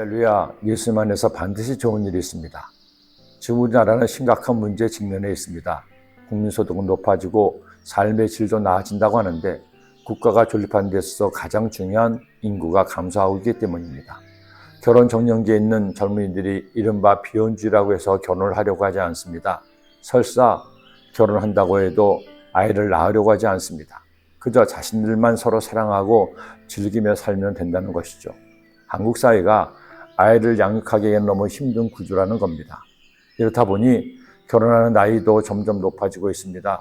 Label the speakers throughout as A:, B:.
A: 할렐루야, 예수님 안에서 반드시 좋은 일이 있습니다. 지금 우리나라는 심각한 문제에 직면해 있습니다. 국민소득은 높아지고 삶의 질도 나아진다고 하는데 국가가 존립하는 데 있어서 가장 중요한 인구가 감소하고 있기 때문입니다. 결혼 정년기에 있는 젊은이들이 이른바 비혼주의라고 해서 결혼을 하려고 하지 않습니다. 설사 결혼한다고 해도 아이를 낳으려고 하지 않습니다. 그저 자신들만 서로 사랑하고 즐기며 살면 된다는 것이죠. 한국 사회가 아이를 양육하기에는 너무 힘든 구조라는 겁니다. 이렇다 보니 결혼하는 나이도 점점 높아지고 있습니다.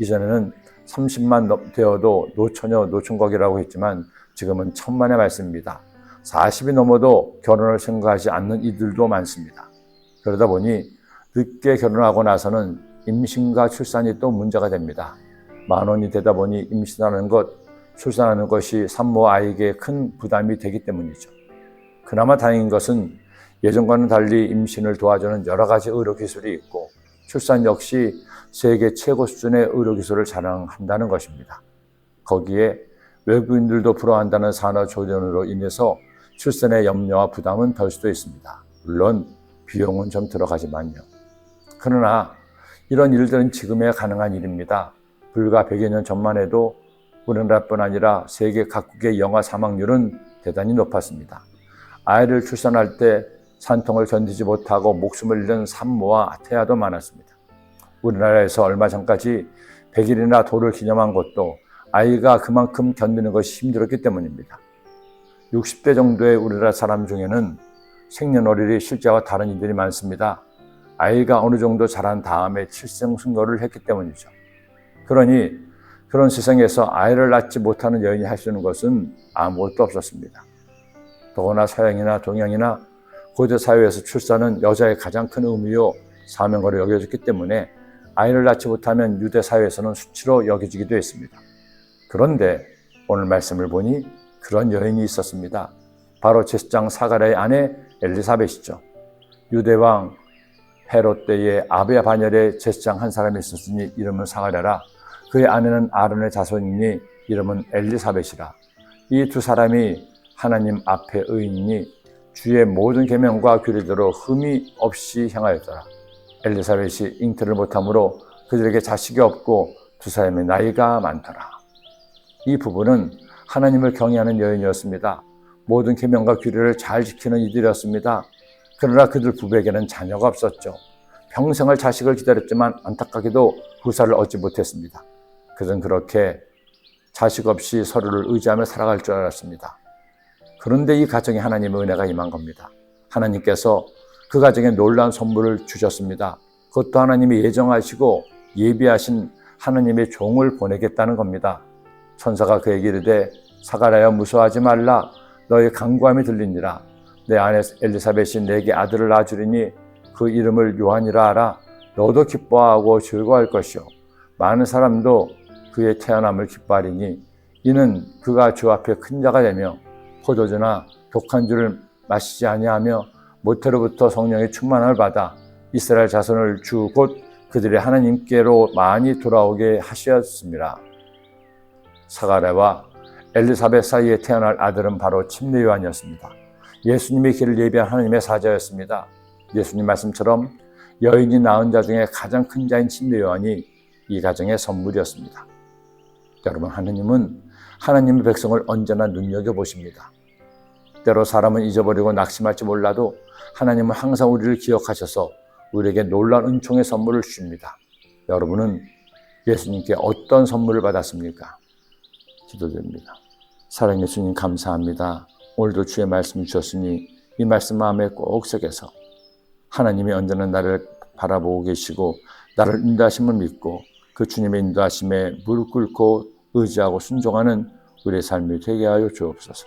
A: 이전에는 30만 되어도 노처녀 노총각이라고 했지만 지금은 천만의 말씀입니다. 40이 넘어도 결혼을 생각하지 않는 이들도 많습니다. 그러다 보니 늦게 결혼하고 나서는 임신과 출산이 또 문제가 됩니다. 만 원이 되다 보니 임신하는 것, 출산하는 것이 산모 아이에게 큰 부담이 되기 때문이죠. 그나마 다행인 것은 예전과는 달리 임신을 도와주는 여러 가지 의료 기술이 있고 출산 역시 세계 최고 수준의 의료 기술을 자랑한다는 것입니다. 거기에 외국인들도 부러워한다는 산업조정으로 인해서 출산의 염려와 부담은 덜 수도 있습니다. 물론 비용은 좀 들어가지만요. 그러나 이런 일들은 지금에 가능한 일입니다. 불과 100여 년 전만 해도 우리나라뿐 아니라 세계 각국의 영아 사망률은 대단히 높았습니다. 아이를 출산할 때 산통을 견디지 못하고 목숨을 잃은 산모와 태아도 많았습니다. 우리나라에서 얼마 전까지 100일이나 도를 기념한 것도 아이가 그만큼 견디는 것이 힘들었기 때문입니다. 60대 정도의 우리나라 사람 중에는 생년월일이 실제와 다른 이들이 많습니다. 아이가 어느 정도 자란 다음에 칠성승고를 했기 때문이죠. 그러니 그런 세상에서 아이를 낳지 못하는 여인이 할 수 있는 것은 아무것도 없었습니다. 더구나 서양이나 동양이나 고대 사회에서 출산은 여자의 가장 큰 의미요 사명으로 여겨졌기 때문에 아이를 낳지 못하면 유대 사회에서는 수치로 여겨지기도 했습니다. 그런데 오늘 말씀을 보니 그런 여인이 있었습니다. 바로 제스장 사가랴의 아내 엘리사벳이죠. 유대 왕 헤롯 때에 아베아 반열에 제스장 한 사람이 있었으니 이름은 사가랴라. 그의 아내는 아론의 자손이니 이름은 엘리사벳이라. 이 두 사람이 하나님 앞에 의인이니 주의 모든 계명과 규례 대로 흠이 없이 행하였더라. 엘리사벳이 잉태를 못하므로 그들에게 자식이 없고 두 사람의 나이가 많더라. 이 부부는 하나님을 경외하는 여인이었습니다. 모든 계명과 규례를 잘 지키는 이들이었습니다. 그러나 그들 부부에게는 자녀가 없었죠. 평생을 자식을 기다렸지만 안타깝게도 후사를 얻지 못했습니다. 그들은 그렇게 자식 없이 서로를 의지하며 살아갈 줄 알았습니다. 그런데 이 가정에 하나님의 은혜가 임한 겁니다. 하나님께서 그 가정에 놀라운 선물을 주셨습니다. 그것도 하나님이 예정하시고 예비하신 하나님의 종을 보내겠다는 겁니다. 천사가 그에게 이르되 사가랴여 무서워하지 말라 너의 강구함이 들리니라 내 아내 엘리사벳이 내게 아들을 낳아주리니 그 이름을 요한이라 하라 너도 기뻐하고 즐거워할 것이요 많은 사람도 그의 태어남을 기뻐하리니 이는 그가 주 앞에 큰 자가 되며 포도주나 독한 줄을 마시지 아니하며 모태로부터 성령의 충만함을 받아 이스라엘 자손을 주 곧 그들의 하나님께로 많이 돌아오게 하셨습니다. 사가랴와 엘리사벳 사이에 태어날 아들은 바로 침례 요한이었습니다. 예수님의 길을 예비한 하나님의 사자였습니다. 예수님 말씀처럼 여인이 낳은 자 중에 가장 큰 자인 침례 요한이 이 가정의 선물이었습니다. 여러분 하나님은 하나님의 백성을 언제나 눈여겨 보십니다. 때로 사람은 잊어버리고 낙심할지 몰라도 하나님은 항상 우리를 기억하셔서 우리에게 놀라운 은총의 선물을 주십니다. 여러분은 예수님께 어떤 선물을 받았습니까? 기도드립니다. 사랑 예수님 감사합니다. 오늘도 주의 말씀 주셨으니 이 말씀 마음에 꼭 새겨서 하나님이 언제나 나를 바라보고 계시고 나를 인도하심을 믿고 그 주님의 인도하심에 무릎 꿇고 의지하고 순종하는 우리의 삶이 되게 하여 주옵소서.